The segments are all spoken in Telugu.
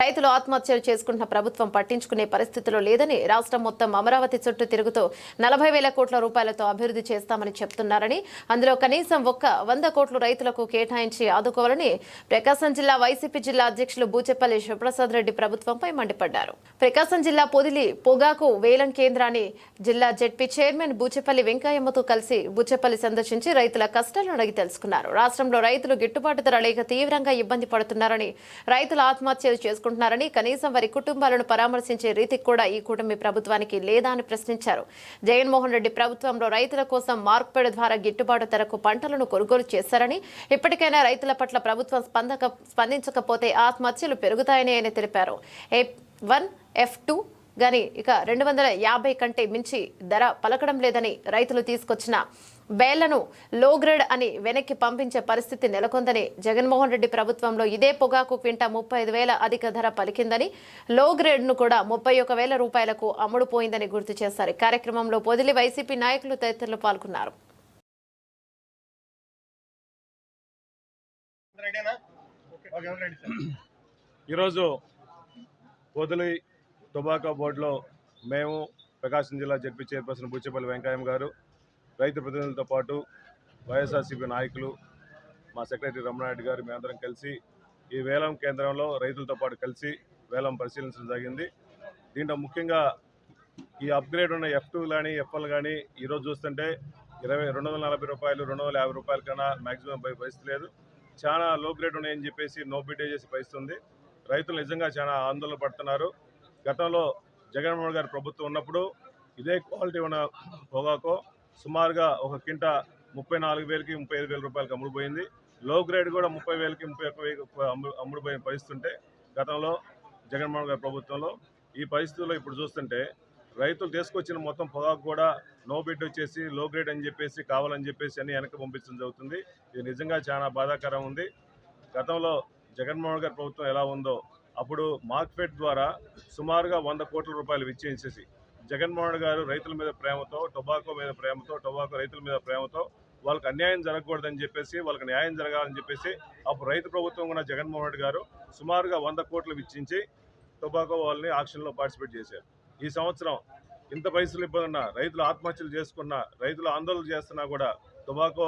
రైతులు ఆత్మహత్యలు చేసుకుంటున్న ప్రభుత్వం పట్టించుకునే పరిస్థితిలో లేదని రాష్ట్రం మొత్తం అమరావతి చుట్టూ తిరుగుతూ నలభై వేల కోట్ల రూపాయలతో అభివృద్ధి చేస్తామని చెప్తున్నారని అందులో కనీసం ఒక్క వంద కోట్లు రైతులకు కేటాయించి ఆదుకోవాలని ప్రకాశం జిల్లా వైసీపీ జిల్లా అధ్యక్షులు బూచెపల్లి శివప్రసాద్ రెడ్డి ప్రభుత్వంపై మండిపడ్డారు. ప్రకాశం జిల్లా పొదిలి పొగాకు వేలం కేంద్రాన్ని జిల్లా జెడ్పీ చైర్మన్ బూచెపల్లి వెంకయ్యమ్మతో కలిసి బూచెపల్లి సందర్శించి రైతుల కష్టాలను అడిగి తెలుసుకున్నారు. రాష్ట్రంలో రైతులు గిట్టుబాటు ధర లేక తీవ్రంగా ఇబ్బంది పడుతున్నారని రైతులు ఆత్మహత్యలు చేసుకుంటున్నారని కనీసం వారి కుటుంబాలను పరామర్శించే రీతికి కూడా ఈ కూటమి ప్రభుత్వానికి లేదా అని ప్రశ్నించారు. జగన్మోహన్ రెడ్డి ప్రభుత్వంలో రైతుల కోసం మార్పుపేడ ద్వారా గిట్టుబాటు ధరకు పంటలను కొనుగోలు చేశారని ఇప్పటికైనా రైతుల పట్ల ప్రభుత్వం స్పందక స్పందించకపోతే ఆత్మహత్యలు పెరుగుతాయని ఆయన తెలిపారు. ఎఫ్ వన్ ఎఫ్ టూ గాని ఇక రెండు వందల యాభై కంటే మించి ధర పలకడం లేదని రైతులు తీసుకొచ్చిన బేళ్ళను లో గ్రేడ్ అని వెనక్కి పంపించే పరిస్థితి నెలకొందని జగన్మోహన్ రెడ్డి ప్రభుత్వంలో ఇదే పొగాకు క్వింటా ముప్పై ఐదు వేల అధిక ధర పలికిందని లో గ్రేడ్ను కూడా ముప్పై ఒక వేల రూపాయలకు అమ్ముడుపోయిందని గుర్తు చేశారు. కార్యక్రమంలో పొదిలి వైసీపీ నాయకులు తదితరులు పాల్గొన్నారు. ఈరోజు పొదిలి టొబాకో బోర్డులో మేము ప్రకాశం జిల్లా జడ్పీ చైర్పర్సన్ బుచ్చపల్లి వెంకయ్య గారు రైతు ప్రతినిధులతో పాటు వైఎస్ఆర్సీపీ నాయకులు మా సెక్రటరీ రమణారెడ్డి గారు మేమందరం కలిసి ఈ వేలం కేంద్రంలో రైతులతో పాటు కలిసి వేలం పరిశీలించడం జరిగింది. దీంట్లో ముఖ్యంగా ఈ అప్గ్రేడ్ ఉన్న ఎఫ్ టూ కానీ ఎఫ్ఎల్ కానీ ఈరోజు చూస్తుంటే ఇరవై రెండు వందల నలభై రూపాయలు రెండు వందల యాభై రూపాయల కన్నా మ్యాక్సిమం పై పరిస్థితి లేదు. చాలా లో గ్రేడ్ ఉన్నాయని చెప్పేసి నో బిడ్ చేసి పరిస్థితి ఉంది. రైతులు నిజంగా చాలా ఆందోళన పడుతున్నారు. గతంలో జగన్మోహన్ గారి ప్రభుత్వం ఉన్నప్పుడు ఇదే క్వాలిటీ ఉన్న పొగాకు సుమారుగా ఒక కింట ముప్పై నాలుగు వేలకి ముప్పై ఐదు వేల రూపాయలకి అమ్ముడుపోయింది లో గ్రేడ్ కూడా ముప్పై వేలకి ముప్పై ఒక్క వేలకి అమ్ముడుపోయిన పరిస్థితి ఉంటే గతంలో జగన్మోహన్ గారి ప్రభుత్వంలో ఈ పరిస్థితుల్లో ఇప్పుడు చూస్తుంటే రైతులు తీసుకొచ్చిన మొత్తం పొగాకు కూడా నో బిడ్ వచ్చేసి లో గ్రేడ్ అని చెప్పేసి కావాలని చెప్పేసి అన్ని వెనక్కి పంపించడం జరుగుతుంది. ఇది నిజంగా చాలా బాధాకరం ఉంది. గతంలో జగన్మోహన్ గారి ప్రభుత్వం ఎలా ఉందో అప్పుడు మార్క్ఫెడ్ ద్వారా సుమారుగా వంద కోట్ల రూపాయలు విచ్చేసేసి జగన్మోహన్ గారు రైతుల మీద ప్రేమతో టొబాకో మీద ప్రేమతో టొబాకో రైతుల మీద ప్రేమతో వాళ్ళకి అన్యాయం జరగకూడదని చెప్పేసి వాళ్ళకి న్యాయం జరగాలని చెప్పేసి అప్పుడు రైతు ప్రభుత్వం ఉన్న జగన్మోహన్ రెడ్డి గారు సుమారుగా వంద కోట్లు విచ్చించి టొబాకో వాళ్ళని ఆక్షన్లో పార్టిసిపేట్ చేశారు. ఈ సంవత్సరం ఇంత పైసలు ఇబ్బంది ఉన్నా రైతులు ఆత్మహత్యలు చేసుకున్న రైతులు ఆందోళన చేస్తున్నా కూడా టొబాకో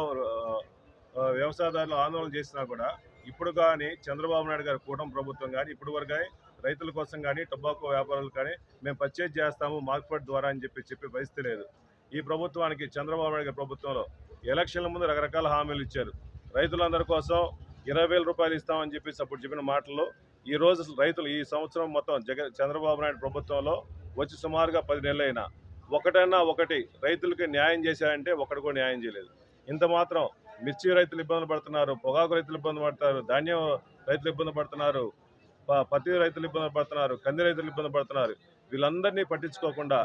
వ్యవసాయదారులు ఆందోళన చేసినా కూడా ఇప్పుడు కానీ చంద్రబాబు నాయుడు గారి కూటమి ప్రభుత్వం కానీ ఇప్పుడు వరకు రైతుల కోసం కానీ టొబాకో వ్యాపారులు కానీ మేము పర్చేజ్ చేస్తాము మార్కెట్ ద్వారా అని చెప్పి చెప్పి పరిస్థితి లేదు. ఈ ప్రభుత్వానికి చంద్రబాబు నాయుడు గారి ప్రభుత్వంలో ఎలక్షన్ల ముందు రకరకాల హామీలు ఇచ్చారు. రైతులందరి కోసం ఇరవై వేల రూపాయలు ఇస్తామని చెప్పేసి అప్పుడు చెప్పిన మాటలు ఈ రోజు రైతులు ఈ సంవత్సరం మొత్తం జగన్ చంద్రబాబు నాయుడు ప్రభుత్వంలో వచ్చి సుమారుగా పది నెలలైనా ఒకటైనా ఒకటి రైతులకి న్యాయం చేశారంటే ఒకటి కూడా న్యాయం చేయలేదు. ఇంత మాత్రం మిర్చి రైతులు ఇబ్బందులు పడుతున్నారు పొగాకు రైతులు ఇబ్బంది పడతారు ధాన్యం రైతులు ఇబ్బంది పడుతున్నారు ప- పత్తి రైతులు ఇబ్బంది పడుతున్నారు కంది రైతులు ఇబ్బంది పడుతున్నారు. వీళ్ళందరినీ పట్టించుకోకుండా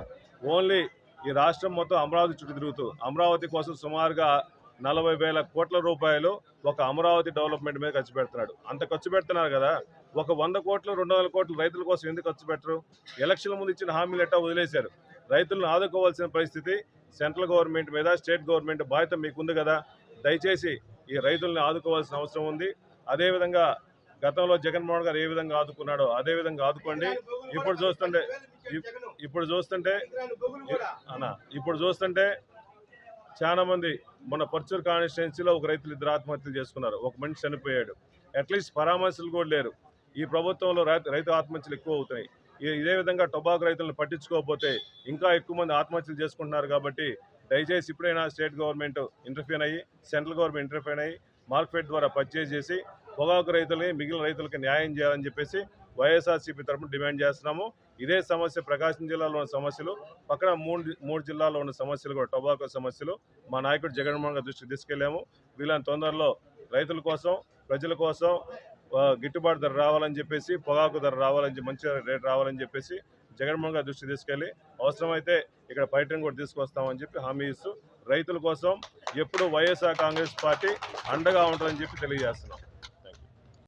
ఓన్లీ ఈ రాష్ట్రం మొత్తం అమరావతి చుట్టూ తిరుగుతూ అమరావతి కోసం సుమారుగా నలభై వేల కోట్ల రూపాయలు ఒక అమరావతి డెవలప్మెంట్ మీద ఖర్చు పెడుతున్నాడు. అంత ఖర్చు పెడుతున్నారు కదా ఒక వంద కోట్లు రెండు వందల కోట్లు రైతుల కోసం ఎందుకు ఖర్చు పెట్టరు? ఎలక్షన్ల ముందు ఇచ్చిన హామీలు ఎట్టా వదిలేశారు? రైతులను ఆదుకోవాల్సిన పరిస్థితి సెంట్రల్ గవర్నమెంట్ మీద స్టేట్ గవర్నమెంట్ బాధ్యత మీకుంది కదా దయచేసి ఈ రైతుల్ని ఆదుకోవాల్సిన అవసరం ఉంది. అదేవిధంగా గతంలో జగన్మోహన్ గారు ఏ విధంగా ఆదుకున్నాడో అదే విధంగా ఆదుకోండి. ఇప్పుడు చూస్తుంటే ఇప్- ఇప్పుడు చూస్తుంటే అన్న ఇప్పుడు చూస్తుంటే చాలా మంది మన పర్చూర్ కాన్స్టిట్యున్సీలో ఒక రైతులు ఇద్దరు ఆత్మహత్యలు చేసుకున్నారు. ఒక మనిషి చనిపోయాడు. అట్లీస్ట్ పరామర్శలు కూడా లేరు. ఈ ప్రభుత్వంలో రైతు రైతు ఆత్మహత్యలు ఎక్కువ అవుతున్నాయి. ఇదే విధంగా టొబాకో రైతులను పట్టించుకోకపోతే ఇంకా ఎక్కువ మంది ఆత్మహత్యలు చేసుకుంటున్నారు కాబట్టి దయచేసి ఇప్పుడైనా స్టేట్ గవర్నమెంట్ ఇంటర్ఫీన్ అయ్యి సెంట్రల్ గవర్నమెంట్ ఇంటర్ఫీర్ అయ్యి మార్కెట్ ద్వారా పర్చేజ్ చేసి పొగాకు రైతులని మిగిలిన రైతులకు న్యాయం చేయాలని చెప్పేసి వైఎస్ఆర్సీపీ తరఫున డిమాండ్ చేస్తున్నాము. ఇదే సమస్య ప్రకాశం జిల్లాలో ఉన్న సమస్యలు పక్కన మూడు మూడు జిల్లాల్లో ఉన్న సమస్యలు కూడా టొబాకో సమస్యలు. మా నాయకుడు జగన్మోహన్ గారి దృష్టికి తీసుకెళ్ళాము వీళ్ళని తొందరలో రైతుల కోసం ప్రజల కోసం గిట్టుబాటు ధర రావాలని చెప్పేసి పొగాకు ధర రావాలని మంచి రేటు రావాలని చెప్పేసి జగన్మోహన్ గారి దృష్టి తీసుకెళ్ళి అవసరమైతే ఇక్కడ పర్యటన కూడా తీసుకొస్తామని చెప్పి హామీ ఇస్తూ రైతుల కోసం ఎప్పుడు వైఎస్ఆర్ కాంగ్రెస్ పార్టీ అండగా ఉంటుందని చెప్పి తెలియజేస్తున్నాం.